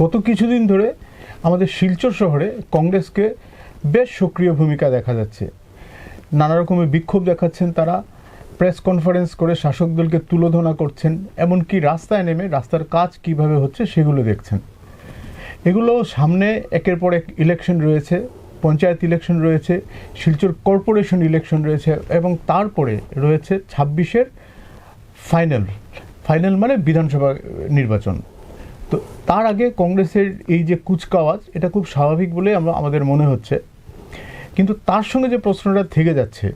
গত কিছুদিন ধরে আমাদের শিলচর শহরে কংগ্রেসকে বেশ সক্রিয় ভূমিকা দেখা যাচ্ছে। নানা রকমের বিক্ষোভ দেখাচ্ছেন তারা, প্রেস কনফারেন্স করে শাসক দলকে তুলোধনা করছেন, এমনকি রাস্তায় নেমে রাস্তার কাজ কীভাবে হচ্ছে সেগুলো দেখছেন। এগুলো সামনে একের পর এক ইলেকশন রয়েছে, পঞ্চায়েত ইলেকশন রয়েছে, শিলচর কর্পোরেশন ইলেকশন রয়েছে এবং তারপরে রয়েছে ছাব্বিশের ফাইনাল ফাইনাল মানে বিধানসভা নির্বাচন। তো তার আগে কংগ্রেসের এই যে কুচকাওয়াজ এটা খুব স্বাভাবিক বলে আমরা, আমাদের মনে হচ্ছে। কিন্তু তার সঙ্গে যে প্রশ্নটা থেকে যাচ্ছে,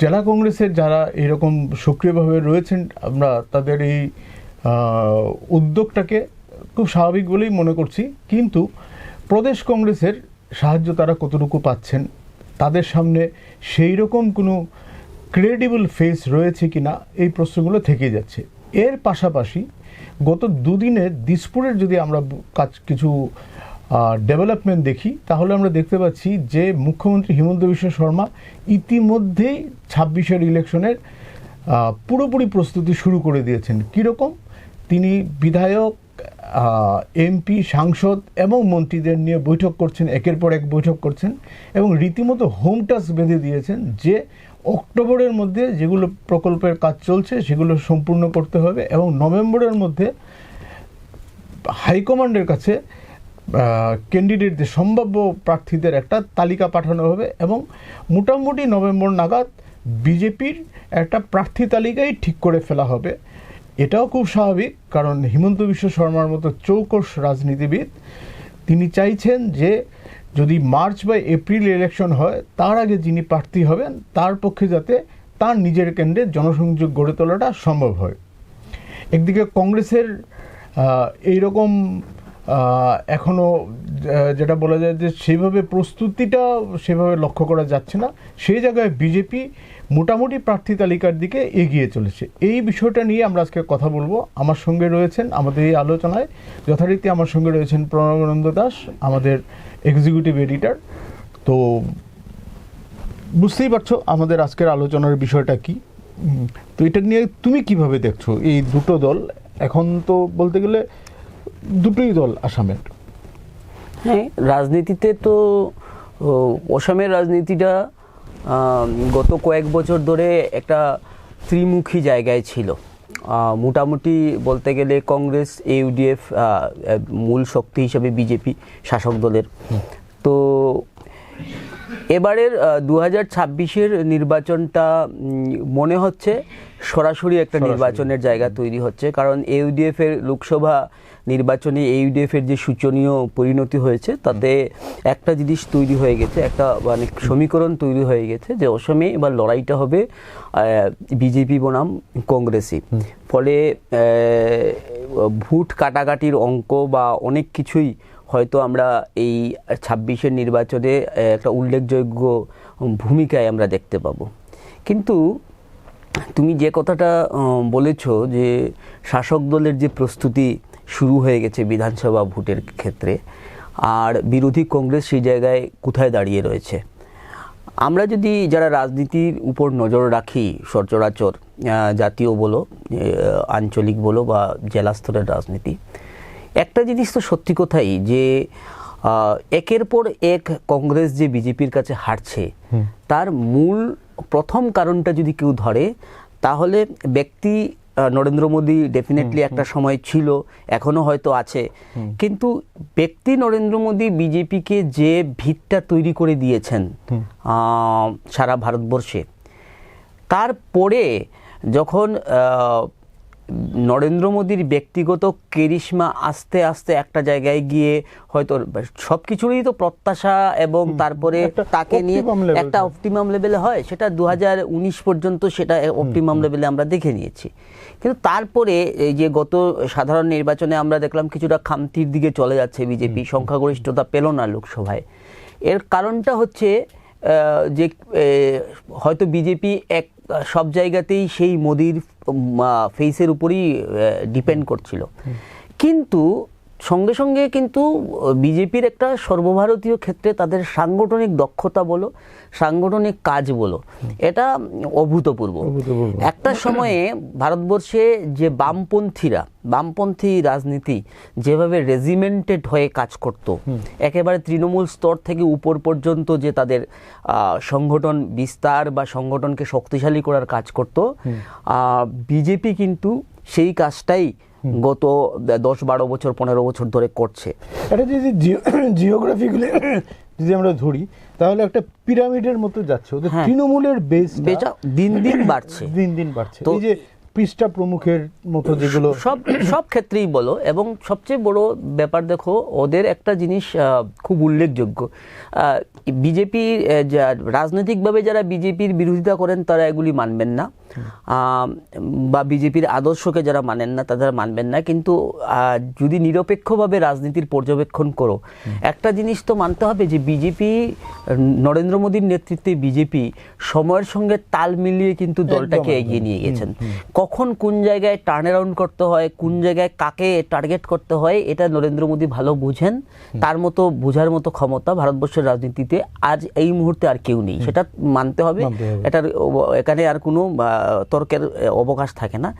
জেলা কংগ্রেসের যারা এরকম সক্রিয়ভাবে রয়েছেন, আমরা তাদের এই উদ্যোগটাকে খুব স্বাভাবিক বলেই মনে করছি। কিন্তু প্রদেশ কংগ্রেসের সাহায্য তারা কতটুকু পাচ্ছেন, তাদের সামনে সেই রকম কোনো ক্রেডিবল ফেস রয়েছে কি না এই প্রশ্নগুলো থেকে যাচ্ছে। এর পাশাপাশি গত দুদিনে দিসপুরের যদি আমরা কাজ কিছু ডেভেলপমেন্ট দেখি, তাহলে আমরা দেখতে পাচ্ছি যে মুখ্যমন্ত্রী হিমন্ত বিশ্ব শর্মা ইতিমধ্যেই ছাব্বিশের ইলেকশনের পুরোপুরি প্রস্তুতি শুরু করে দিয়েছেন। কীরকম? তিনি বিধায়ক এমপি সাংসদ এবং মন্ত্রীদের নিয়ে বৈঠক করছেন, একের পর এক বৈঠক করছেন এবং রীতিমতো হোম টাচ বেঁধে দিয়েছেন যে অক্টোবরের মধ্যে যেগুলো প্রকল্পের কাজ চলছে সেগুলো সম্পূর্ণ করতে হবে এবং নভেম্বরের মধ্যে হাইকমান্ডের কাছে ক্যান্ডিডেটদের সম্ভাব্য প্রার্থীদের একটা তালিকা পাঠানো হবে এবং মোটামুটি নভেম্বর নাগাদ বিজেপির একটা প্রার্থী তালিকাই ঠিক করে ফেলা হবে। এটাও খুব স্বাভাবিক, কারণ হিমন্ত বিশ্ব শর্মার মতো চৌকস রাজনীতিবিদ তিনি চাইছেন যে যদি মার্চ বা এপ্রিল ইলেকশন হয়, তার আগে যিনি প্রার্থী হবেন, তার পক্ষে যাতে তার নিজের কেন্দ্রে জনসংযোগ গড়ে তোলাটা সম্ভব হয়। একদিকে কংগ্রেসের এইরকম এখনও যেটা বলা যায় যে সেইভাবে প্রস্তুতিটা সেভাবে লক্ষ্য করা যাচ্ছে না। সেই জায়গায় বিজেপি মোটামুটি প্রার্থী তালিকার দিকে এগিয়ে চলেছে। এই বিষয়টা নিয়ে আমরা আজকে কথা বলব। আমার সঙ্গে রয়েছেন আমাদের এই আলোচনায়। যথারীতি আমার সঙ্গে রয়েছেন প্রণবানন্দ দাস, আমাদের এক্সিকিউটিভ এডিটর তো বুঝতেই পারছ আমাদের আজকের আলোচনার বিষয়টা কি? তো এটা নিয়ে তুমি কীভাবে দেখছ? এই দুটো দল, এখন তো বলতে গেলে দুটোই দল আসামের। হ্যাঁ রাজনীতিতে তো অসমের রাজনীতিটা গত কয়েক বছর ধরে একটা ত্রিমুখী জায়গায় ছিল। মোটামুটি বলতে গেলে কংগ্রেস ইউডিএফ মূল শক্তি হিসেবে বিজেপি শাসক দলের। তো এবারের দু হাজার ছাব্বিশের নির্বাচনটা মনে হচ্ছে সরাসরি একটা নির্বাচনের জায়গা তৈরি হচ্ছে। কারণ ইউডিএফ এর লোকসভা নির্বাচনে ইউডিএফ এর যে সূচনীয় পরিণতি হয়েছে তাতে একটা জিনিস তৈরি হয়ে গেছে একটা মানে সমীকরণ তৈরি হয়ে গেছে যে অসমে এবার লড়াইটা হবে বিজেপি বনাম কংগ্রেসই। ফলে ভোট কাটাকাটির অঙ্ক বা অনেক কিছুই হয়তো আমরা এই ছাব্বিশের নির্বাচনে একটা উল্লেখযোগ্য ভূমিকায় আমরা দেখতে পাবো। কিন্তু তুমি যে কথাটা বলেছ যে শাসক দলের যে প্রস্তুতি শুরু হয়ে গেছে বিধানসভা ভোটের ক্ষেত্রে। আর বিরোধী কংগ্রেস সেই জায়গায় কোথায় দাঁড়িয়ে রয়েছে? আমরা যদি যারা রাজনীতির উপর নজর রাখি সচরাচর জাতীয় বলো আঞ্চলিক বলো বা জেলা স্তরের রাজনীতি একটা জিনিস তো সত্যি কথাই যে একের পর এক কংগ্রেস যে বিজেপির কাছে হারছে তার মূল প্রথম কারণটা যদি কেউ ধরে তাহলে ব্যক্তি নরেন্দ্র মোদী ডেফিনেটলি একটা সময় ছিল এখনও হয়তো আছে। কিন্তু ব্যক্তি নরেন্দ্র মোদী বিজেপিকে যে ভিতটা তৈরি করে দিয়েছেন সারা ভারতবর্ষে তারপরে যখন নরেন্দ্র মোদীর ব্যক্তিগত কেরিশমা আস্তে আস্তে একটা জায়গায় গিয়ে হয়তো সব কিছুরই তো প্রত্যাশা এবং তারপরে তাকে নিয়ে একটা। অপটিমাম লেভেলে হয় সেটা দু হাজার উনিশ পর্যন্ত সেটা অপটিমাম লেভেলে আমরা দেখে নিয়েছি। কিন্তু তারপরে এই যে গত সাধারণ নির্বাচনে আমরা দেখলাম কিছুটা খামতির দিকে চলে যাচ্ছে বিজেপি সংখ্যাগরিষ্ঠতা পেল না লোকসভায়। এর কারণটা হচ্ছে যে হয়তো বিজেপি এক সব জায়গাতেই সেই মোদির ফেসের উপরই ডিপেন্ড করছিল। কিন্তু সঙ্গে সঙ্গে কিন্তু বিজেপির একটা সর্বভারতীয় ক্ষেত্রে তাদের সাংগঠনিক দক্ষতা বলো সাংগঠনিক কাজ বলো এটা অভূতপূর্ব। একটা সময়ে ভারতবর্ষে যে বামপন্থীরা বামপন্থী রাজনীতি যেভাবে রেজিমেন্টেড হয়ে কাজ করত একেবারে তৃণমূল স্তর থেকে উপর পর্যন্ত যে তাদের সংগঠন বিস্তার বা সংগঠনকে শক্তিশালী করার কাজ করত বিজেপি কিন্তু সেই কাজটাই গত দশ বারো বছর পনেরো বছর ধরে করছে। এটা যদি জিওগ্রাফিগুলি যদি আমরা ধরি তাহলে একটা পিরামিডের মতো যাচ্ছে। ওদের হ্যাঁ। তৃণমূলের বেস বেচা দিন দিন বাড়ছে। দিন দিন বাড়ছে। তো- এই যে পৃষ্ঠা প্রমুখের মতো যেগুলো সব সব ক্ষেত্রেই বলো এবং সবচেয়ে বড় ব্যাপার দেখো ওদের একটা জিনিস খুব উল্লেখযোগ্য। বিজেপির রাজনৈতিকভাবে যারা বিজেপির বিরোধিতা করেন তারা এগুলি মানবেন না। বা বিজেপির আদর্শকে যারা মানেন না তারা মানবেন না। কিন্তু যদি নিরপেক্ষভাবে রাজনীতির পর্যবেক্ষণ করো একটা জিনিস তো মানতে হবে যে বিজেপি নরেন্দ্র মোদীর নেতৃত্বে বিজেপি সময়ের সঙ্গে তাল মিলিয়ে কিন্তু দলটাকে এগিয়ে নিয়ে গেছেন। কখন কোন জায়গায় টার্ন অ্যারাউন্ড করতে হয় কোন জায়গায় কাকে টার্গেট করতে হয় এটা নরেন্দ্র মোদী ভালো বুঝেন। তার মতো বোঝার মতো ক্ষমতা ভারতবর্ষের রাজনীতিতে আজ এই মুহূর্তে আর কেউ নেই। সেটা মানতে হবে। এটার এখানে আর কোনো তর্কের অবকাশ থাকে না।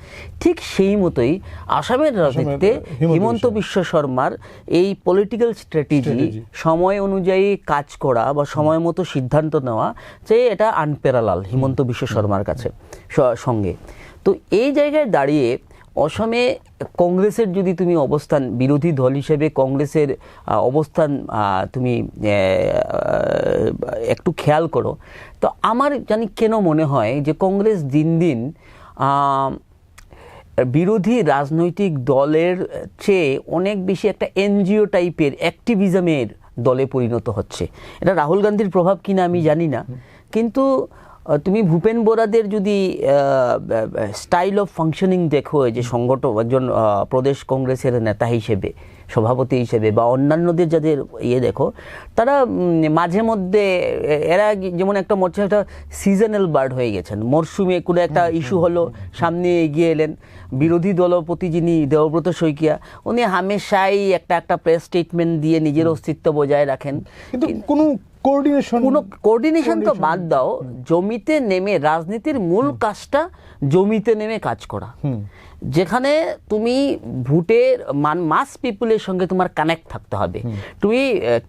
ঠিক সেই মতোই আসামের রাজনীতিতে হিমন্ত বিশ্ব শর্মার এই পলিটিক্যাল স্ট্র্যাটেজি সময় অনুযায়ী কাজ করা বা সময় মতো সিদ্ধান্ত নেওয়া যে এটা আনপেরালাল হিমন্ত বিশ্ব শর্মার কাছে সঙ্গে। তো এই জায়গায় দাঁড়িয়ে অসমে কংগ্রেসের যদি তুমি অবস্থান, বিরোধী দল হিসেবে কংগ্রেসের অবস্থান তুমি একটু খেয়াল করো, তো আমার জানি কেন মনে হয় যে কংগ্রেস দিন দিন বিরোধী রাজনৈতিক দলের চেয়ে অনেক বেশি একটা এনজিও টাইপের অ্যাক্টিভিজমের দলে পরিণত হচ্ছে। এটা রাহুল গান্ধীর প্রভাব কিনা আমি জানি না। কিন্তু তুমি ভূপেন বোরাদের যদি স্টাইল অফ ফাংশনিং দেখো এই যে সংগঠন একজন প্রদেশ কংগ্রেসের নেতা হিসেবে সভাপতি হিসেবে বা অন্যান্যদের যাদের ইয়ে দেখো তারা মাঝে মধ্যে এরা যেমন একটা মরছে একটা সিজনাল বার্ড হয়ে গেছেন। মরশুমে কোনো একটা ইস্যু হলো সামনে এগিয়ে এলেন। বিরোধী দলপতি যিনি দেবব্রত শইকিয়া উনি হামেশাই একটা একটা প্রেস স্টেটমেন্ট দিয়ে নিজের অস্তিত্ব বজায় রাখেন। কিন্তু কোনো কোঅর্ডিনেশন কোনো কোঅর্ডিনেশন তো বাদ দাও। জমিতে নেমে রাজনীতির মূল কাজটা জমিতে নেমে কাজ করা। যেখানে তুমি ভোটের মান মাস পিপুলের সঙ্গে তোমার কানেক্ট থাকতে হবে। তুমি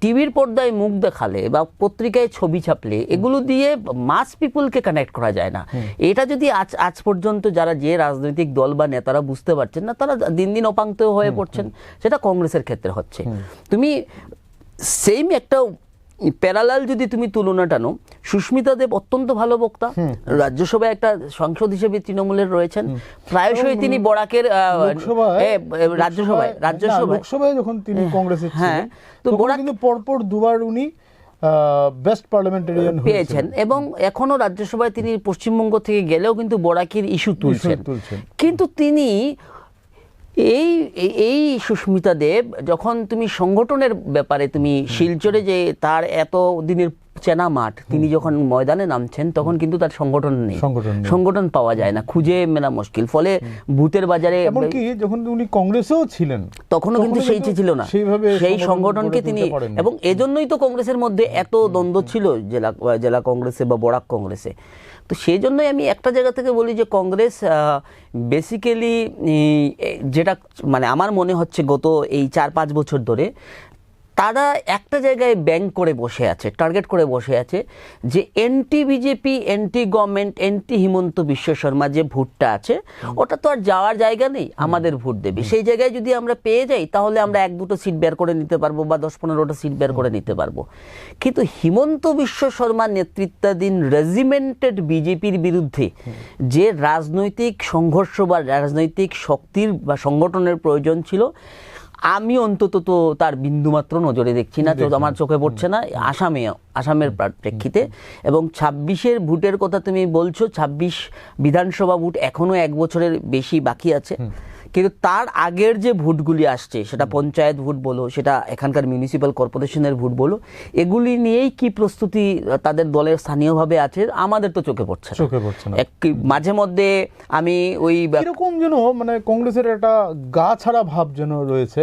টিভির পর্দায় মুখ দেখালে বা পত্রিকায় ছবি ছাপলে এগুলো দিয়ে মাস পিপুলকে কানেক্ট করা যায় না। এটা যদি আজ আজ পর্যন্ত যারা যে রাজনৈতিক দল বা নেতারা বুঝতে পারছেন না তারা দিন দিন অপাঙ্ক্ত হয়ে পড়ছেন। সেটা কংগ্রেসের ক্ষেত্রে হচ্ছে। তুমি সেম একটা প্যারালাল যদি তুমি তুলনা টানো সুস্মিতা দেব অত্যন্ত ভালো বক্তা। রাজ্যসভায় একটা সংসদ হিসেবে তৃণমূলের রয়েছেন। প্রায়শই তিনি বরাকের রাজ্যসভায় রাজ্যসভায়। লোকসভায় যখন তিনি কংগ্রেসের হ্যাঁ, তো তখন বরাক- কিন্তু পরপর দুবার উনি বেস্ট পার্লামেন্টারিয়ান পেয়েছেন। এবং এখনও রাজ্যসভায় তিনি পশ্চিমবঙ্গ থেকে গেলেও কিন্তু বরাকির ইস্যু তুলছেন। কিন্তু তিনি এই এই- সুস্মিতা দেব যখন তুমি সংগঠনের ব্যাপারে তুমি শিলচরে যে তার এত দিনের চেনা মাঠ তিনি যখন ময়দানে নামছেন তখন কিন্তু তার সংগঠন নেই। সংগঠন পাওয়া যায় না খুঁজে মেলা মুশকিল। ফলে ভূতের বাজারে এমনকি যখন উনি কংগ্রেসেও ছিলেন তখনও কিন্তু সেই ছিল না। সেই সংগঠনকে তিনি। এবং এজন্যই তো কংগ্রেসের মধ্যে এত দ্বন্দ্ব ছিল জেলা জেলা কংগ্রেসে বা বরাক কংগ্রেসে। তো সেই জন্যই আমি একটা জায়গা থেকে বলি যে কংগ্রেস বেসিক্যালি যেটা মানে আমার মনে হচ্ছে গত এই চার পাঁচ বছর ধরে তারা একটা জায়গায় ব্যাংক করে বসে আছে টার্গেট করে বসে আছে যে anti BJP anti government anti Himanta Biswa Sarma যে ভোটটা আছে ওটা তো আর যাওয়ার জায়গা নেই আমাদের ভোট দেবে। সেই জায়গায় যদি আমরা পেয়ে যাই তাহলে আমরা এক দুটো সিট বের করে নিতে পারব বা দশ পনেরোটা সিট বের করে নিতে পারব। কিন্তু হিমন্ত বিশ্ব শর্মা নেতৃত্বাধীন রেজিমেন্টেড বিজেপির বিরুদ্ধে যে রাজনৈতিক সংঘর্ষ বা রাজনৈতিক শক্তির বা সংগঠনের প্রয়োজন ছিল আমি অন্তত তো তার বিন্দুমাত্র নজরে দেখছি না তো আমার চোখে পড়ছে না। আসামে আসামের প্রা- প্রেক্ষিতে। এবং ছাব্বিশের ভোটের কথা তুমি বলছো ছাব্বিশ বিধানসভা ভোট এখনও এক বছরের বেশি বাকি আছে। কিন্তু তার আগের যে ভোটগুলি আসছে সেটা পঞ্চায়েত ভোট বলো সেটা এখানকার মিউনিসিপ্যাল কর্পোরেশনের ভোট বলো এগুলি নিয়েই কি প্রস্তুতি তাদের দলের স্থানীয়ভাবে আছে? আমাদের তো চোখে পড়ছে চোখে পড়ছে না। মাঝে মধ্যে আমি ওই এরকম যেন মানে কংগ্রেসের একটা গা ছাড়া ভাব যেন রয়েছে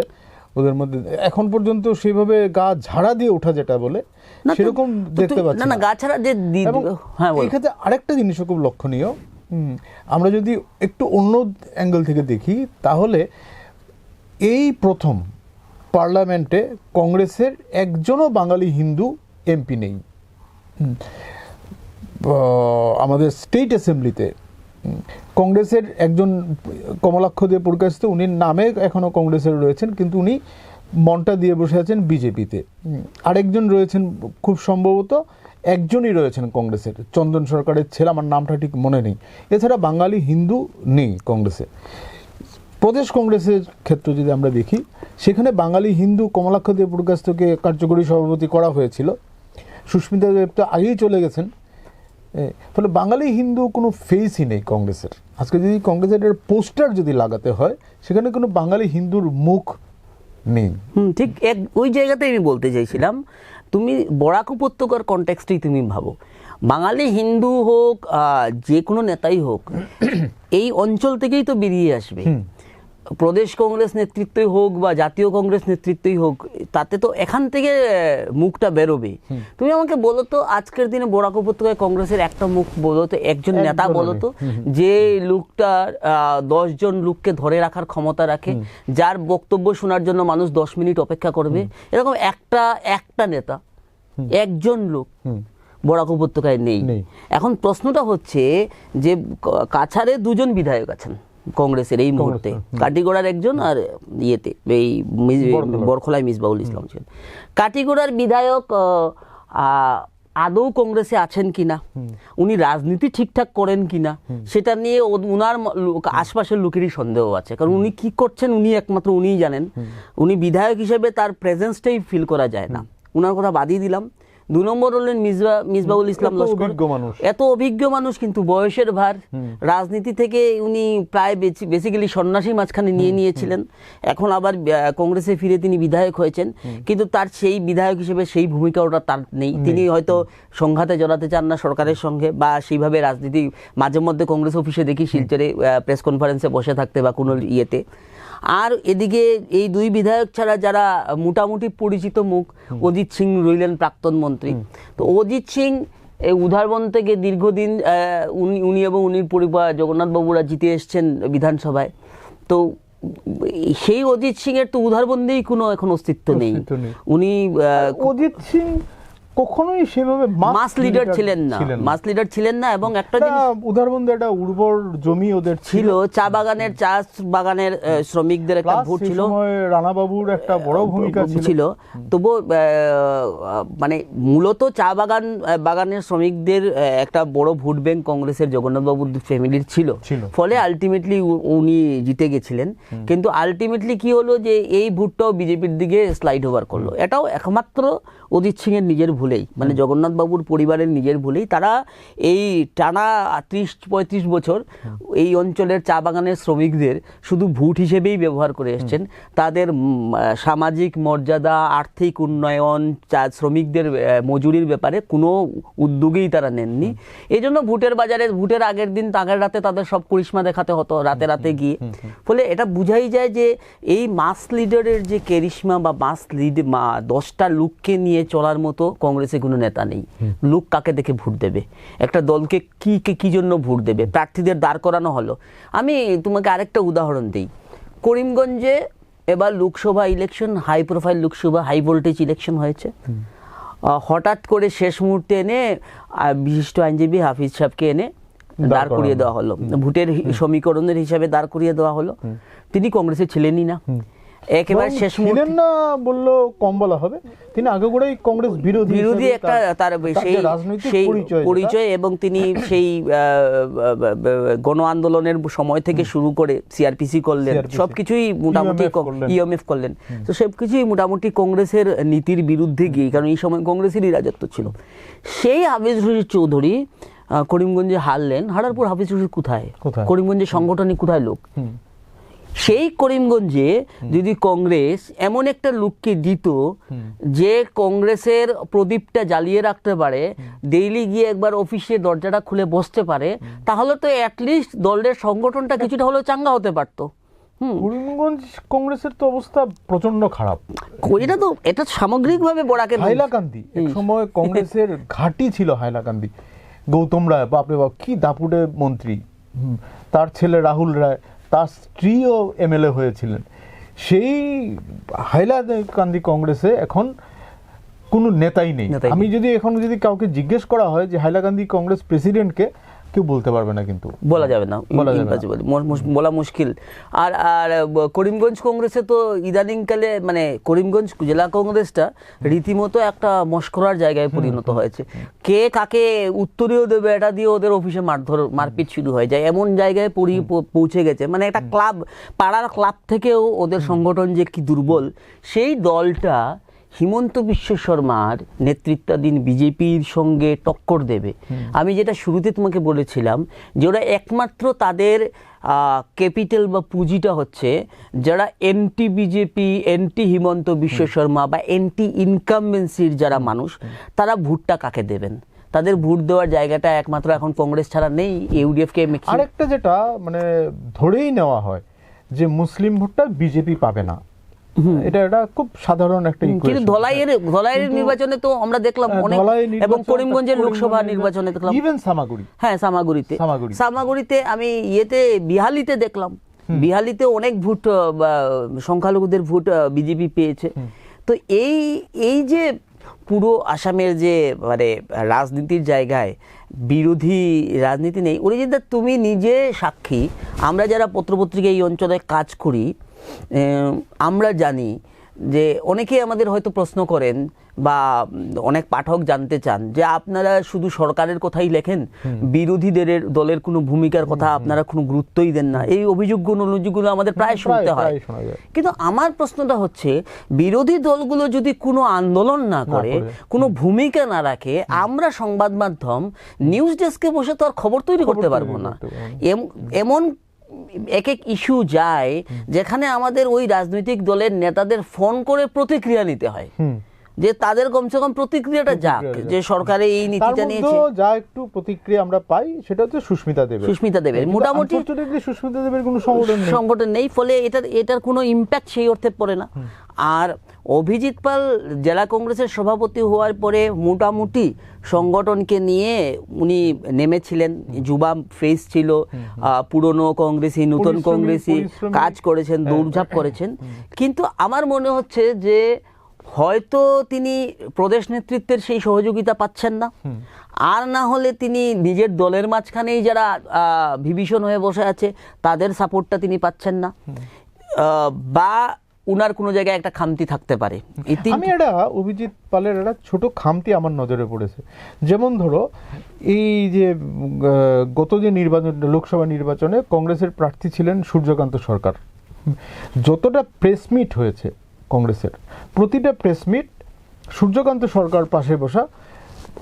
ওদের মধ্যে। এখন পর্যন্ত সেইভাবে গা ঝাড়া দিয়ে ওঠা যেটা বলে সেরকম দেখতে পাচ্ছি না না গা ছাড়া যে হ্যাঁ বলো। এই ক্ষেত্রে আরেকটা জিনিসও খুব লক্ষণীয় আমরা যদি একটু অন্য অ্যাঙ্গেল থেকে দেখি, তাহলে এই প্রথম পার্লামেন্টে কংগ্রেসের একজনও বাঙালি হিন্দু এমপি নেই। আমাদের স্টেট অ্যাসেম্বলিতে কংগ্রেসের একজন কমলাক্ষ দিয়ে পুরকাশিত, উনি নামে এখনও কংগ্রেসের রয়েছেন, কিন্তু উনি মনটা দিয়ে বসে আছেন বিজেপিতে। আরেকজন রয়েছেন খুব সম্ভবত একজনই রয়েছেন কংগ্রেসের। চন্দন সরকারের ছেলে, আমার নামটা ঠিক মনে নেই। এছাড়া বাঙালি হিন্দু নেই কংগ্রেসে। প্রদেশ কংগ্রেসের ক্ষেত্র যদি আমরা দেখি, সেখানে বাঙালি হিন্দু কমলাক্ষ দেব পুরকাস্তকে কার্যকরী সভাপতি করা হয়েছিল। সুস্মিতা দেব তো আগেই চলে গেছেন। ফলে বাঙালি হিন্দু কোনো ফেসই নেই কংগ্রেসের। আজকে যদি কংগ্রেসের পোস্টার যদি লাগাতে হয়, সেখানে কোনো বাঙালি হিন্দুর মুখ নেই। হুম ঠিক এক ওই জায়গাতে আমি বলতে চাইছিলাম তুমি বরাক উপত্যকার কনটেক্সটেই তুমি ভাবো। বাঙালি হিন্দু হোক যে কোনো নেতাই হোক এই অঞ্চল থেকেই তো বেরিয়ে আসবে। প্রদেশ কংগ্রেস নেতৃত্বই হোক বা জাতীয় কংগ্রেস নেতৃত্বই হোক তাতে তো এখান থেকে মুখটা বেরোবে। তুমি আমাকে বলো তো আজকের দিনে বরাক উপত্যকায় কংগ্রেসের একটা মুখ বলো তো একজন নেতা বলো তো যে লোকটার দশ জন লোককে ধরে রাখার ক্ষমতা রাখে যার বক্তব্য শোনার জন্য মানুষ দশ মিনিট অপেক্ষা করবে এরকম একটা একটা নেতা একজন লোক বরাক উপত্যকায় নেই। এখন প্রশ্নটা হচ্ছে যে কাছারে দুজন বিধায়ক আছেন। কংগ্রেসের এই মুহূর্তে। কাটিগোড়ার একজন আর ইয়েতে এই বরখলায় মিসবাউল ইসলাম ছিলেন। কাটিগড়ার বিধায়ক আদৌ কংগ্রেসে আছেন কিনা? উনি রাজনীতি ঠিকঠাক করেন কিনা? সেটা নিয়ে উনার আশপাশের লোকেরই সন্দেহ আছে। কারণ উনি কি করছেন উনি একমাত্র উনিই জানেন। উনি বিধায়ক হিসেবে তার প্রেজেন্সটাই ফিল করা যায় না। উনার কথা বাদই দিলাম। দু নম্বর হলেন মিসবা মিসবাউল ইসলাম লস্কর। এত অভিজ্ঞ মানুষ কিন্তু বয়সের ভার। রাজনীতি থেকে উনি প্রায় বেসিক্যালি সন্ন্যাসী মাঝখানে নিয়ে নিয়েছিলেন। এখন আবার কংগ্রেসে ফিরে তিনি বিধায়ক হয়েছেন। কিন্তু তার সেই বিধায়ক হিসেবে সেই ভূমিকা ওটা তার নেই। তিনি হয়তো সংঘাতে জড়াতে চান না সরকারের সঙ্গে বা সেইভাবে রাজনীতি মাঝে মধ্যে কংগ্রেস অফিসে দেখি শিলচরে প্রেস কনফারেন্সে বসে থাকতে বা কোনো ইয়েতে। আর এদিকে এই দুই বিধায়ক ছাড়া যারা মোটামুটি পরিচিত মুখ অজিত সিং রইলেন প্রাক্তন মন্ত্রী। তো অজিত সিং এই উদারবন থেকে দীর্ঘদিন উনি উনি এবং উনির পরিবার জগন্নাথ বাবুরা জিতে এসছেন বিধানসভায়। তো সেই অজিত সিং এর তো উদারবন্দেই কোনো এখন অস্তিত্ব নেই। অস্তিত্ব নেই। উনি অজিত সিং কখনোই সেভাবে মাস লিডার ছিলেন না। মাস লিডার ছিলেন না এবং একটা একটা উর্বর জমি ওদের ছিল। চা বাগানের চা বাগানের শ্রমিকদের একটা ভোট ছিল। রানাবাবুর একটা বড় ভূমিকা ছিল। তবু মানে মূলত চা বাগান বাগানের শ্রমিকদের একটা বড় ভোট ব্যাংক কংগ্রেসের জগন্নাথবাবুর ফ্যামিলির ছিল। ছিল। ফলে আলটিমেটলি উনি জিতে গেছিলেন। কিন্তু আলটিমেটলি কি হলো যে এই ভোটটাও বিজেপির দিকে স্লাইড ওভার করল। এটাও একমাত্র অজিত সিং এর নিজের ভুলেই মানে জগন্নাথ বাবুর পরিবারের নিজের ভুলেই তারা এই টানা ত্রিশ পঁয়ত্রিশ বছর এই অঞ্চলের চা বাগানের শ্রমিকদের শুধু ভোট হিসেবেই ব্যবহার করে এসছেন। তাদের সামাজিক মর্যাদা আর্থিক উন্নয়ন চা শ্রমিকদের মজুরির ব্যাপারে কোনো উদ্যোগেই তারা নেননি। এই জন্য ভোটের বাজারে ভোটের আগের দিন আগের রাতে তাদের সব করিশ্মা দেখাতে হতো রাতে রাতে গিয়ে। ফলে এটা বুঝাই যায় যে এই মাস লিডারের যে কেরিশমা বা মাস লিড মা দশটা লোককে নিয়ে চলার মতো কংগ্রেসে কোনো নেতা নেই। লোক কাকে দেখে ভোট দেবে? একটা দলকে কি কে কি জন্য ভোট দেবে? প্রার্থীদের দাঁড় করানো হলো। আমি তোমাকে আরেকটা উদাহরণ দিই। করিমগঞ্জে এবার Lok Sabha election high profile Lok Sabha high voltage election হয়েছে। হঠাৎ করে শেষ মুহূর্তে এনে বিশিষ্ট আইনজীবী হাফিজ সাহেবকে এনে দাঁড় করিয়ে দেওয়া হলো। ভোটের সমীকরণের হিসাবে দাঁড় করিয়ে দেওয়া হলো। তিনি কংগ্রেসের ছিলেনই না একেবারে শেষ মুহূর্তে না বলল কম বলা হবে। তিনি আগে করেই কংগ্রেস বিরোধী বিরোধী একটা তার- সেই সেই পরিচয় এবং তিনি সেই গণ আন্দোলনের সময় থেকে শুরু করে সিআরপিসি করলেন সবকিছুই মোটামুটি। ইএমএফ করলেন। তো সবকিছুই মোটামুটি কংগ্রেসের নীতির বিরুদ্ধে গিয়ে কারণ এই সময় কংগ্রেসেরই রাজত্ব ছিল। সেই হাফিজ রশিদ চৌধুরী করিমগঞ্জে হারলেন। হারার পর হাফিজ রশিদ কোথায়? করিমগঞ্জের সংগঠনিক কোথায় লোক। সেই করিমগঞ্জে যদি কংগ্রেস এমন একটা লোককে দিত যে কংগ্রেসের প্রদীপটা জ্বালিয়ে রাখতে পারে ডেইলি গিয়ে একবার অফিসে দরজাটা খুলে বসতে পারে তাহলে তো অ্যাটলিস্ট দলের সংগঠনটা কিছুটা হলেও চাঙ্গা হতে পারতো। করিমগঞ্জ কংগ্রেসের তো অবস্থা প্রচণ্ড খারাপ। এটা তো এটা সামগ্রিকভাবে বড়াকে হাইলাকান্দি। এক সময় কংগ্রেসের ঘাঁটি ছিল হাইলাকান্দি। গৌতম রায় বাপরে বাপ কি দাপুটে মন্ত্রী। তার ছেলে রাহুল রায় তার স্ত্রীও এমএলএ হয়েছিলেন সেই হাইলাকান্দি কংগ্রেসে এখন কোনো নেতাই নেই। আমি যদি এখন যদি কাউকে জিজ্ঞেস করা হয় যে হাইলাকান্দি কংগ্রেস প্রেসিডেন্টকে কেউ বলতে পারবে না কিন্তু। বলা যাবে না। বলা যাবে বলা মুশকিল। আর আর করিমগঞ্জ কংগ্রেসে তো ইদানিংকালে মানে করিমগঞ্জ জেলা কংগ্রেসটা রীতিমতো একটা মস্করার জায়গায় পরিণত হয়েছে। কে কাকে উত্তরীয় দেবে এটা দিয়ে ওদের অফিসে মারধর মারপিট শুরু হয়ে যায়। এমন জায়গায় পরি- পৌঁছে গেছে। মানে একটা ক্লাব পাড়ার ক্লাব থেকেও ওদের সংগঠন যে কি দুর্বল সেই দলটা হিমন্ত বিশ্ব শর্মার নেতৃত্বাধীন বিজেপির সঙ্গে টক্কর দেবে। আমি যেটা শুরুতে তোমাকে বলেছিলাম যে ওরা একমাত্র তাদের ক্যাপিটাল বা পুঁজিটা হচ্ছে যারা এনটি বিজেপি এনটি হিমন্ত বিশ্ব শর্মা বা এনটি ইনকামবেন্সির যারা মানুষ তারা ভোটটা কাকে দেবেন? তাদের ভোট দেওয়ার জায়গাটা একমাত্র এখন কংগ্রেস ছাড়া নেই ইউডিএফকে আরেকটা যেটা মানে ধরেই নেওয়া হয় যে মুসলিম ভোটটা বিজেপি পাবে না। এটা এটা খুব সাধারণ একটা কিন্তু ধলাইয়ের ধলাইয়ের নির্বাচনে তো আমরা দেখলাম হ্যাঁ, অনেক এবং করিমগঞ্জের লোকসভা নির্বাচনে দেখলাম। ইভেন সামাগুড়ি। হ্যাঁ সামাগুড়িতে। সামাগুড়িতে আমি ইয়েতে বিহালিতে দেখলাম। বিহালিতে অনেক ভোট সংখ্যালঘুদের ভোট বিজেপি পেয়েছে। তো এই এই যে পুরো আসামের যে মানে রাজনীতির জায়গায় বিরোধী রাজনীতি নেই। অরিজিৎদা তুমি নিজে সাক্ষী। আমরা যারা পত্রপত্রিকা এই অঞ্চলে কাজ করি আমরা জানি যে অনেকেই আমাদের হয়তো প্রশ্ন করেন বা অনেক পাঠক জানতে চান যে আপনারা শুধু সরকারের কথাই লেখেন? বিরোধীদের দলের কোনো ভূমিকার কথা আপনারা কোনো গুরুত্বই দেন না। এই অভিযোগগুলো অনুযোগগুলো আমাদের প্রায় শুনতে হয়। কিন্তু আমার প্রশ্নটা হচ্ছে বিরোধী দলগুলো যদি কোনো আন্দোলন না করে। কোনো ভূমিকা না রাখে আমরা সংবাদ মাধ্যম নিউজ ডেস্কে বসে তো আর খবর তৈরি করতে পারব না। এমন এক এক ইস্যু যায়, যেখানে আমাদের ওই রাজনৈতিক দলের নেতাদের ফোন করে প্রতিক্রিয়া নিতে হয়। যে তাদের কমসে কম প্রতিক্রিয়াটা যাক যে সরকারে এই নীতিটা নিয়েছে। যা একটু প্রতিক্রিয়া আমরা পাই সেটা হচ্ছে সুস্মিতা দেবের। সুস্মিতা দেবের। মোটামুটি সুস্মিতা দেবের কোনো সংগঠন নেই। সংগঠন নেই ফলে এটার এটার কোনো ইম্প্যাক্ট সেই অর্থে পড়ে না। আর অভিজিৎ পাল জেলা কংগ্রেসের সভাপতি হওয়ার পরে মোটামুটি সংগঠনকে নিয়ে উনি নেমেছিলেন। যুবা ফেস ছিল আহ, পুরনো কংগ্রেসি নতুন কংগ্রেসি কাজ করেছেন দৌড়ঝাঁপ করেছেন। কিন্তু আমার মনে হচ্ছে যে হয়তো তিনি প্রদেশ নেতৃত্বের সেই সহযোগিতা পাচ্ছেন না। আর না হলে তিনি নিজের দলের মাঝখানেই যারা বিভীষণ হয়ে বসে আছে তাদের সাপোর্টটা তিনি পাচ্ছেন না। বা উনার কোনো জায়গায় একটা খামতি থাকতে পারে। আমি একটা অভিজিৎ পালের একটা ছোট খামতি আমার নজরে পড়েছে। যেমন ধরো এই যে গত যে নির্বাচন লোকসভা নির্বাচনে কংগ্রেসের প্রার্থী ছিলেন সূর্যকান্ত সরকার। যতটা প্রেস মিট হয়েছে কংগ্রেসের। প্রতিটা প্রেস মিট সূর্যকান্ত সরকার পাশে বসা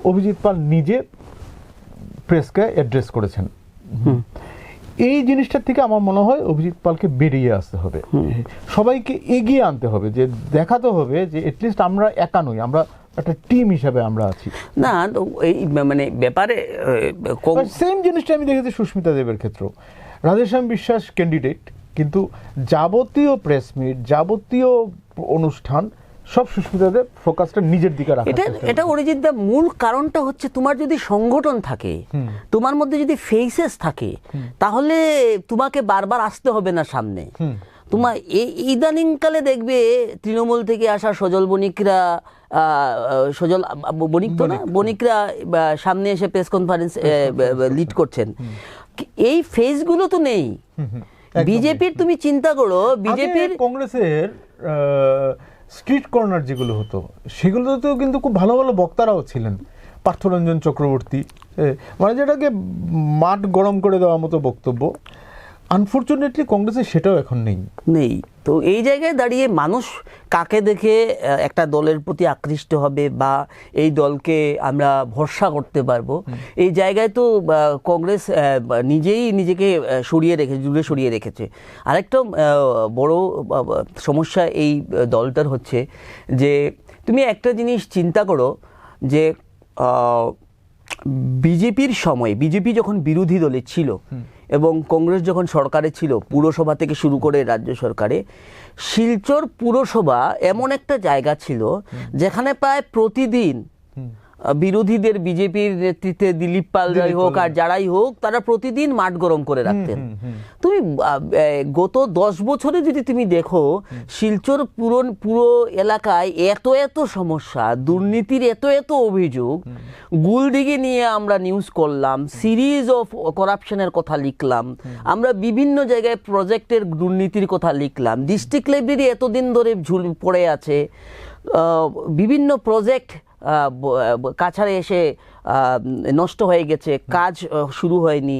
অভিজিৎ পাল নিজে প্রেসকে অ্যাড্রেস করেছেন। এই জিনিসটার থেকে আমার মনে হয় অভিজিৎ পালকে বেরিয়ে আসতে হবে। সবাইকে এগিয়ে আনতে হবে যে দেখাতে হবে যে এটলিস্ট আমরা একা নই আমরা একটা টিম হিসাবে আমরা আছি। না এই মানে ব্যাপারে সেম জিনিসটা আমি দেখেছি সুস্মিতা দেবের ক্ষেত্রেও। রাধেশ্যাম বিশ্বাস ক্যান্ডিডেট কিন্তু যাবতীয় প্রেস মিট যাবতীয় অনুষ্ঠান সব সুস্মিতা দেব ফোকাসটা নিজের দিকে রাখা এটা এটা অরিজিৎ দা মূল কারণটা হচ্ছে তোমার যদি সংগঠন থাকে তোমার মধ্যে যদি ফেসেস থাকে তাহলে তোমাকে বারবার আসতে হবে না সামনে। তোমার ইদানিংকালে দেখবে তৃণমূল থেকে আসা সজল বণিকরা সজল বণিক তো না? বণিকরা সামনে এসে প্রেস কনফারেন্স লিড করছেন। এই ফেসগুলো তো নেই। বিজেপির তুমি চিন্তা করো বিজেপির কংগ্রেসের স্ট্রিট কর্নার যেগুলো হতো সেগুলোতেও কিন্তু খুব ভালো ভালো বক্তারাও ছিলেন। পার্থরঞ্জন চক্রবর্তী মানে যেটাকে মাঠ গরম করে দেওয়ার মতো বক্তব্য। আনফর্চুনেটলি কংগ্রেসে সেটাও এখন নেই। নেই। তো এই জায়গায় দাঁড়িয়ে মানুষ কাকে দেখে একটা দলের প্রতি আকৃষ্ট হবে বা এই দলকে আমরা ভরসা করতে পারব? এই জায়গায় তো কংগ্রেস নিজেই নিজেকে সরিয়ে রেখে দূরে সরিয়ে রেখেছে। আরেকটা বড় সমস্যা এই দলটার হচ্ছে যে তুমি একটা জিনিস চিন্তা করো যে বিজেপির সময় বিজেপি যখন বিরোধী দলে ছিল এবং কংগ্রেস যখন সরকারে ছিল পুরসভা থেকে শুরু করে রাজ্য সরকারে শিলচর পুরসভা এমন একটা জায়গা ছিল যেখানে প্রায় প্রতিদিন বিরোধীদের বিজেপির নেতৃত্বে দিলীপ পাল যাই হোক আর যারাই হোক তারা প্রতিদিন মাঠ গরম করে রাখতেন। তুমি গত দশ বছরে যদি তুমি দেখো শিলচর পুরো পুরো এলাকায় এত এত সমস্যা দুর্নীতির এত এত অভিযোগ গুলদিঘি নিয়ে আমরা নিউজ করলাম সিরিজ অফ করাপশনের কথা লিখলাম আমরা বিভিন্ন জায়গায় প্রজেক্টের দুর্নীতির কথা লিখলাম ডিস্ট্রিক্ট লাইব্রেরি এতদিন ধরে ঝুল পড়ে আছে বিভিন্ন প্রজেক্ট কাছাড়ে এসে নষ্ট হয়ে গেছে কাজ শুরু হয়নি।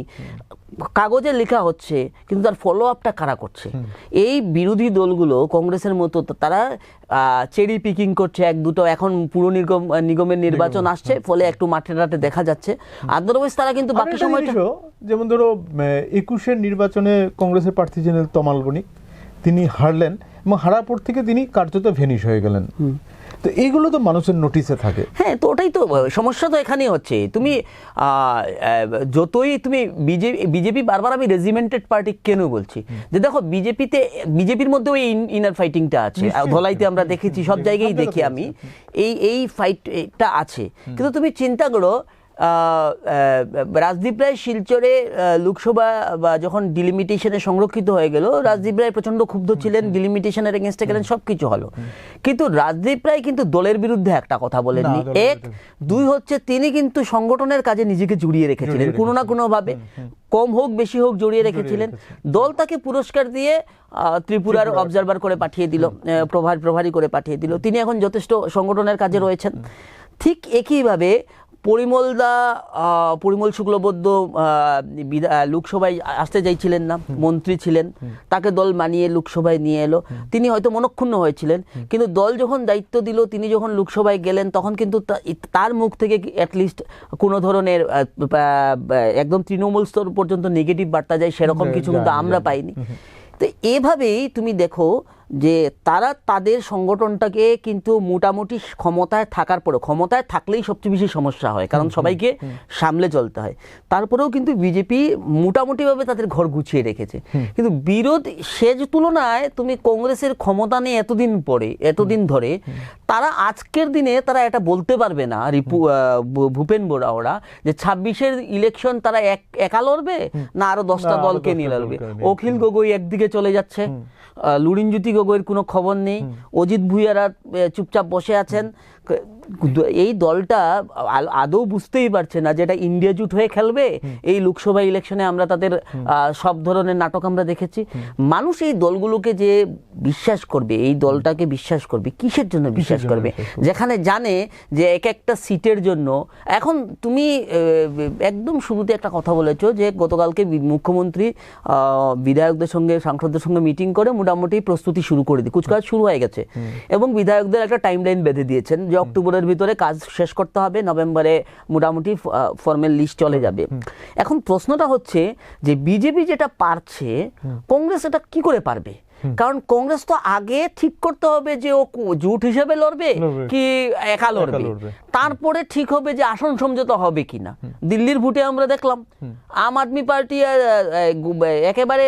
কাগজে লেখা হচ্ছে কিন্তু তার ফলো আপটা কারা করছে? এই বিরোধী দলগুলো কংগ্রেসের মতো তারা চেরি পিকিং করছে এক দুটো এখন পুরো নিগম নিগমের নির্বাচন আসছে ফলে একটু মাঠে ঘাটে দেখা যাচ্ছে। আদারওয়াইজ তারা কিন্তু বাকি সময়টা যেমন ধরো একুশের নির্বাচনে কংগ্রেসের প্রার্থী ছিলেন তমাল বণিক তিনি হারলেন এবং হারার পর থেকে তিনি কার্যত ভেনিশ হয়ে গেলেন। তো এইগুলো তো মানুষের নোটিসে থাকে। হ্যাঁ তো ওটাই তো সমস্যা তো এখানেই হচ্ছে। তুমি যতই তুমি বিজেপি বিজেপি বারবার আমি রেজিমেন্টেড পার্টি কেন বলছি? যে দেখো বিজেপিতে বিজেপির মধ্যেও এই ইনার ফাইটিংটা আছে। ধলাইতে আমরা দেখেছি সব জায়গায় দেখি আমি। এই এই ফাইটটা আছে। কিন্তু তুমি চিন্তা করো রাজদীপ রায় শিলচরে লোকসভা বা যখন ডিলিমিটেশনে সংরক্ষিত হয়ে গেল রাজদীপ রায় প্রচণ্ড ক্ষুব্ধ ছিলেন ডিলিমিটেশনের এগেনস্টে গেলেন সব কিছু হলো। কিন্তু রাজদীপ রায় কিন্তু দলের বিরুদ্ধে একটা কথা বলেননি। এক দুই হচ্ছে তিনি কিন্তু সংগঠনের কাজে নিজেকে জড়িয়ে রেখেছিলেন কোনো না কোনোভাবে। কম হোক বেশি হোক জড়িয়ে রেখেছিলেন। দল তাকে পুরস্কার দিয়ে আহ, ত্রিপুরার অবজারভার করে পাঠিয়ে দিল প্রভার প্রভারী করে পাঠিয়ে দিল। তিনি এখন যথেষ্ট সংগঠনের কাজে রয়েছেন। ঠিক একইভাবে পরিমলদা পরিমল শুক্লবদ্ধ লোকসভায় আসতে চাইছিলেন না মন্ত্রী ছিলেন তাকে দল মানিয়ে লোকসভায় নিয়ে এলো। তিনি হয়তো মনক্ষুণ্ণ হয়েছিলেন কিন্তু দল যখন দায়িত্ব দিল তিনি যখন লোকসভায় গেলেন তখন কিন্তু তার মুখ থেকে অ্যাটলিস্ট কোনো ধরনের একদম তৃণমূল স্তর পর্যন্ত নেগেটিভ বার্তা যায় সেরকম কিছু কিন্তু আমরা পাইনি। তো এভাবেই তুমি দেখো যে তারা তাদের সংগঠনটাকে কিন্তু মোটামুটি ক্ষমতায় থাকার পরে ক্ষমতায় থাকলেই সবচেয়ে বেশি সমস্যা হয় কারণ সবাইকে সামলে চলতে হয়। তারপরেও কিন্তু বিজেপি মোটামুটিভাবে তাদের ঘর গুছিয়ে রেখেছে। কিন্তু বিরোধ সেজ তুলনায় তুমি কংগ্রেসের ক্ষমতা নিয়ে এতদিন পরে এতদিন ধরে তারা আজকের দিনে তারা এটা বলতে পারবে না রিপু ভূপেন বোরা ওরা যে ছাব্বিশের ইলেকশন তারা এক একা লড়বে? না আরও দশটা দলকে নিয়ে লড়বে। অখিল গগৈ একদিকে চলে যাচ্ছে। লুরিনজ্যোতি গগৈর কোনো খবর নেই। অজিত ভুইয়ারা চুপচাপ বসে আছেন। এই দলটা আদৌ বুঝতেই পারছে না যে এটা ইন্ডিয়া জুট হয়ে খেলবে। এই লোকসভা ইলেকশনে আমরা তাদের সব ধরনের নাটক আমরা দেখেছি। মানুষ এই দলগুলোকে যে বিশ্বাস করবে এই দলটাকে বিশ্বাস করবে কিসের জন্য বিশ্বাস করবে? যেখানে জানে যে এক একটা সিটের জন্য এখন তুমি একদম শুরুতে একটা কথা বলেছ যে গতকালকে মুখ্যমন্ত্রী বিধায়কদের সঙ্গে সাংসদদের সঙ্গে মিটিং করে মোটামুটি প্রস্তুতি শুরু করে দিয়ে কুচকাজ শুরু হয়ে গেছে। এবং বিধায়কদের একটা টাইম লাইন বেঁধে দিয়েছেন যে অক্টোবরের ভিতরে কাজ শেষ করতে হবে নভেম্বরে মোটামুটি ফর্মের লিস্ট চলে যাবে। এখন প্রশ্নটা হচ্ছে যে বিজেপি যেটা পারছে কংগ্রেস এটা কি করে পারবে? কারণ কংগ্রেস তো আগে ঠিক করতে হবে যে ও জোট হিসেবে লড়বে। কি একা লড়বে। তারপরে ঠিক হবে যে আসন সমঝোতা হবে কিনা। দিল্লির ভোটে আমরা দেখলাম আম আদমি পার্টি একেবারে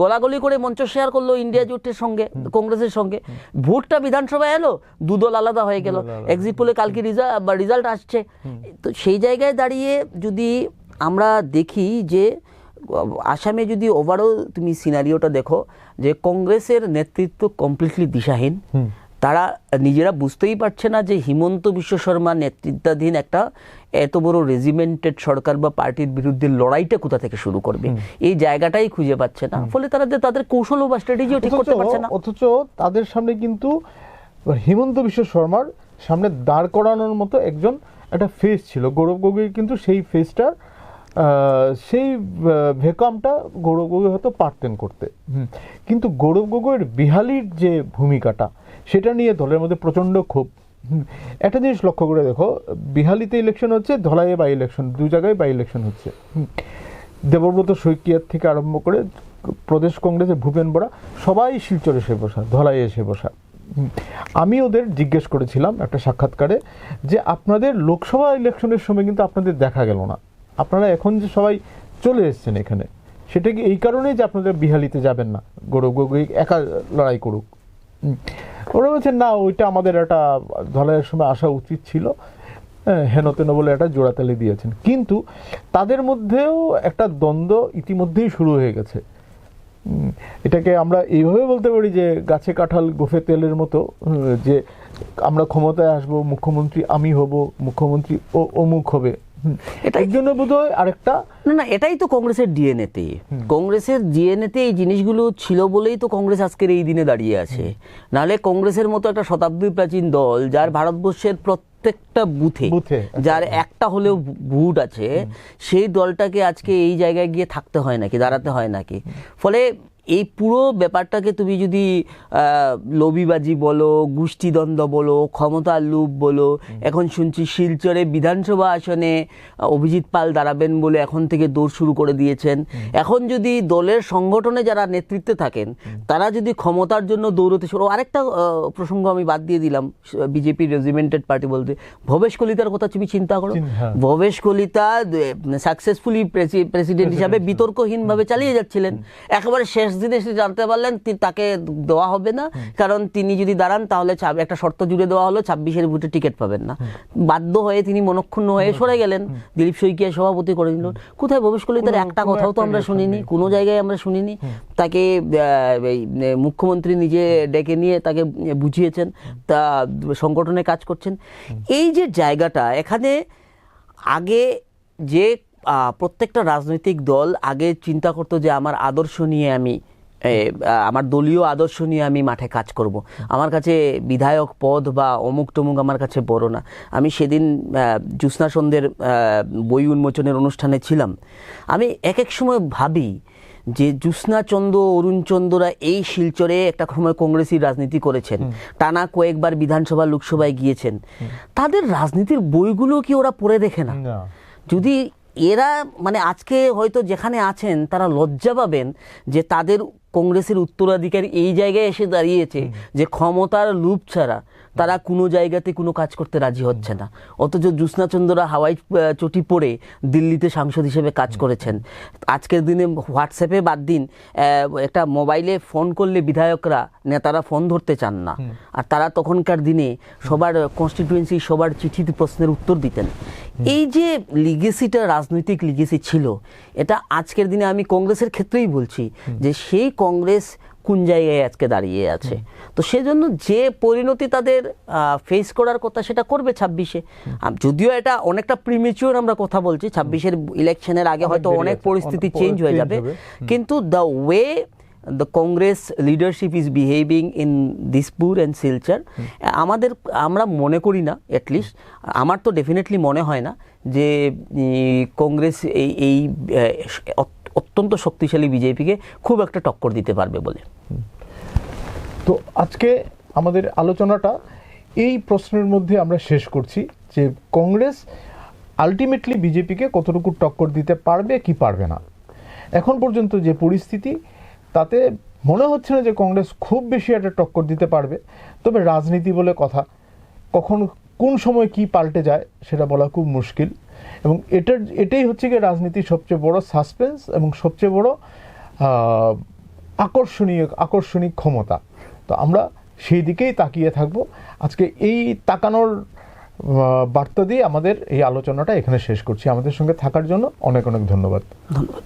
গলাগলি করে মঞ্চ শেয়ার করল ইন্ডিয়া জোটের সঙ্গে কংগ্রেসের সঙ্গে। ভোটটা বিধানসভায় এলো দুদল আলাদা হয়ে গেল। এক্সিট পোলে কালকে রিজাল্ট আসছে। তো সেই জায়গায় দাঁড়িয়ে যদি আমরা দেখি যে আসামে যদি ওভারঅল তুমি সিনারিওটা দেখো যে কংগ্রেসের নেতৃত্ব কমপ্লিটলি দিশাহীন। তারা নিজেরা বুঝতেই পারছে না যে হিমন্ত বিশ্ব শর্মা নেতৃত্বাধীন একটা এত বড় রেজিমেন্টেড সরকার বা পার্টির বিরুদ্ধে লড়াইটা কোথা থেকে শুরু করবে? এই জায়গাটাই খুঁজে পাচ্ছে না। ফলে তারা যে তাদের কৌশল বা স্ট্র্যাটেজিও ঠিক করতে পারছে না। অথচ তাদের সামনে কিন্তু হিমন্ত বিশ্ব শর্মার সামনে দাঁড় করানোর মতো একজন একটা ফেস ছিল। গৌরব গগৈ কিন্তু সেই ফেসটার সেই ভেকামটা গৌরব গগৈ হয়তো পারতেন করতে। কিন্তু গৌরব গগৈয়ের বিহালির যে ভূমিকাটা সেটা নিয়ে দলের মধ্যে প্রচণ্ড ক্ষোভ। একটা জিনিস লক্ষ্য করে দেখো বিহালিতে ইলেকশন হচ্ছে ধলাইয়ে বাই ইলেকশন দু জায়গায় বাই ইলেকশন হচ্ছে। দেবব্রত শৈকিয়ার থেকে আরম্ভ করে প্রদেশ কংগ্রেসের ভূপেন বরা সবাই শিলচর এসে বসা ধলাই এসে বসা। আমি ওদের জিজ্ঞেস করেছিলাম একটা সাক্ষাৎকারে যে আপনাদের লোকসভা ইলেকশনের সময় কিন্তু আপনাদের দেখা গেল না। আপনারা এখন যে সবাই চলে এসছেন এখানে সেটা কি এই কারণেই যে আপনাদের বিহালিতে যাবেন না? গৌরব গগৈ একা লড়াই করুক। ওরা বলছেন না ওইটা আমাদের একটা ধলাইয়ের সময় আসা উচিত ছিল। হ্যাঁ, হেন তেন বলে একটা জোড়াতালি দিয়েছেন। কিন্তু তাদের মধ্যেও একটা দ্বন্দ্ব ইতিমধ্যেই শুরু হয়ে গেছে। এটাকে আমরা এইভাবে বলতে পারি যে গাছে কাঁঠাল গোফে তেলের মতো যে আমরা ক্ষমতায় আসব মুখ্যমন্ত্রী আমি হব মুখ্যমন্ত্রী ও অমুক হবে। এটাই- জন্য বোধ হয় আরেকটা না না এটাই তো কংগ্রেসের ডিএনএতে। কংগ্রেসের ডিএনএতে এই জিনিসগুলো ছিল বলেই তো কংগ্রেস আজকের এই দিনে দাঁড়িয়ে আছে। নাহলে কংগ্রেসের মতো একটা শতাব্দী প্রাচীন দল যার ভারতবর্ষের প্রত্যেকটা বুথে বুথে, যার একটা হলেও ভোট আছে সেই দলটাকে আজকে এই জায়গায় গিয়ে থাকতে হয় নাকি দাঁড়াতে হয় নাকি? ফলে এই পুরো ব্যাপারটাকে তুমি যদি লবিবাজি বলো গোষ্ঠীদ্বন্দ্ব বলো ক্ষমতার লুপ বলো এখন শুনছি শিলচরে বিধানসভা আসনে অভিজিৎ পাল দাঁড়াবেন বলে এখন থেকে দৌড় শুরু করে দিয়েছেন। এখন যদি দলের সংগঠনে যারা নেতৃত্বে থাকেন তারা যদি ক্ষমতার জন্য দৌড়তে শুরু আরেকটা প্রসঙ্গ আমি বাদ দিয়ে দিলাম বিজেপি রেজিমেন্টেড পার্টি বলতে ভবেশ কলিতার কথা তুমি চিন্তা করো। হ্যাঁ। ভবেশ কলিতা সাকসেসফুলি প্রেসিডেন্ট হিসাবে বিতর্কহীনভাবে চালিয়ে যাচ্ছিলেন। একেবারে শেষ দিনে এসে জানতে পারলেন তাকে দেওয়া হবে না। কারণ তিনি যদি দাঁড়ান তাহলে একটা শর্ত জুড়ে দেওয়া হলো ছাব্বিশের ভোটে টিকিট পাবেন না। বাধ্য হয়ে তিনি মনক্ষুণ্ণ হয়ে সরে গেলেন। দিলীপ শইকিয়া সভাপতি করে নিল কোথায় কলিতার কোনো- একটা কথাও তো আমরা শুনিনি কোনো জায়গায় আমরা শুনিনি। তাকে মুখ্যমন্ত্রী নিজে ডেকে নিয়ে তাকে বুঝিয়েছেন তা সংগঠনে কাজ করছেন। এই যে জায়গাটা এখানে আগে যে প্রত্যেকটা রাজনৈতিক দল আগে চিন্তা করতো যে আমার আদর্শ নিয়ে আমি আমার দলীয় আদর্শ নিয়ে আমি মাঠে কাজ করব। আমার কাছে বিধায়ক পদ বা অমুক টমুক আমার কাছে বড় না। আমি সেদিন আহ, জ্যোৎস্না সন্ধ্যের বই উন্মোচনের অনুষ্ঠানে ছিলাম। আমি এক এক সময় ভাবি যে জ্যোৎস্না চন্দ্র অরুণ চন্দ্ররা এই শিলচরে একটা সময় কংগ্রেসী রাজনীতি করেছেন। টানা কয়েকবার বিধানসভা লোকসভায় গিয়েছেন। তাদের রাজনীতির বইগুলো কি ওরা পড়ে দেখে না। যদি এরা মানে আজকে হয়তো যেখানে আছেন তারা লজ্জা পাবেন যে তাদের কংগ্রেসের উত্তরাধিকারী এই জায়গায় এসে দাঁড়িয়েছে যে ক্ষমতার লুপ ছাড়া তারা কোনো জায়গাতে কোনো কাজ করতে রাজি হচ্ছে না। অথচ জ্যোৎস্নাচন্দ্ররা হাওয়াই চটি পরে দিল্লিতে সাংসদ হিসেবে কাজ করেছেন। আজকের দিনে হোয়াটসঅ্যাপে বাদ দিন একটা মোবাইলে ফোন করলে বিধায়করা নেতারা ফোন ধরতে চান না। আর তারা তখনকার দিনে সবার কনস্টিটিউয়েন্সি সবার চিঠিতে প্রশ্নের উত্তর দিতেন। এই যে লিগেসিটা রাজনৈতিক লিগেসি ছিল এটা আজকের দিনে আমি কংগ্রেসের ক্ষেত্রেই বলছি যে সেই কংগ্রেস কোন জায়গায় আজকে দাঁড়িয়ে আছে। তো সেজন্য যে পরিণতি তাদের ফেস করার কথা সেটা করবে ছাব্বিশে। যদিও এটা অনেকটা প্রিমেচিওর আমরা কথা বলছি ছাব্বিশের ইলেকশনের আগে হয়তো অনেক পরিস্থিতি চেঞ্জ হয়ে যাবে। কিন্তু the way the Congress leadership is behaving in Dispur and Silchar আমাদের আমরা মনে করি না অ্যাটলিস্ট আমার তো ডেফিনেটলি মনে হয় না যে কংগ্রেস এই এই অত্যন্ত শক্তিশালী বিজেপিকে খুব একটা টক্কর দিতে পারবে বলে। তো আজকে আমাদের আলোচনাটা এই প্রশ্নের মধ্যে আমরা শেষ করছি যে কংগ্রেস আলটিমেটলি বিজেপিকে কতটুকু টক্কর দিতে পারবে, কি পারবে না। এখন পর্যন্ত যে পরিস্থিতি, তাতে মনে হচ্ছে না যে কংগ্রেস খুব বেশি একটা টক্কর দিতে পারবে। তবে রাজনীতি বলে কথা, কখন কোন সময় কি পাল্টে যায় সেটা বলা খুব মুশকিল। এবং এটার, এটাই হচ্ছে গিয়ে রাজনীতির সবচেয়ে বড় সাসপেন্স এবং সবচেয়ে বড় আকর্ষণীয় আকর্ষণীয় ক্ষমতা। তো আমরা সেই দিকেই তাকিয়ে থাকব। আজকে এই তাকানোর বার্তা দিয়ে আমাদের এই আলোচনাটা এখানে শেষ করছি। আমাদের সঙ্গে থাকার জন্য অনেক অনেক ধন্যবাদ। ধন্যবাদ।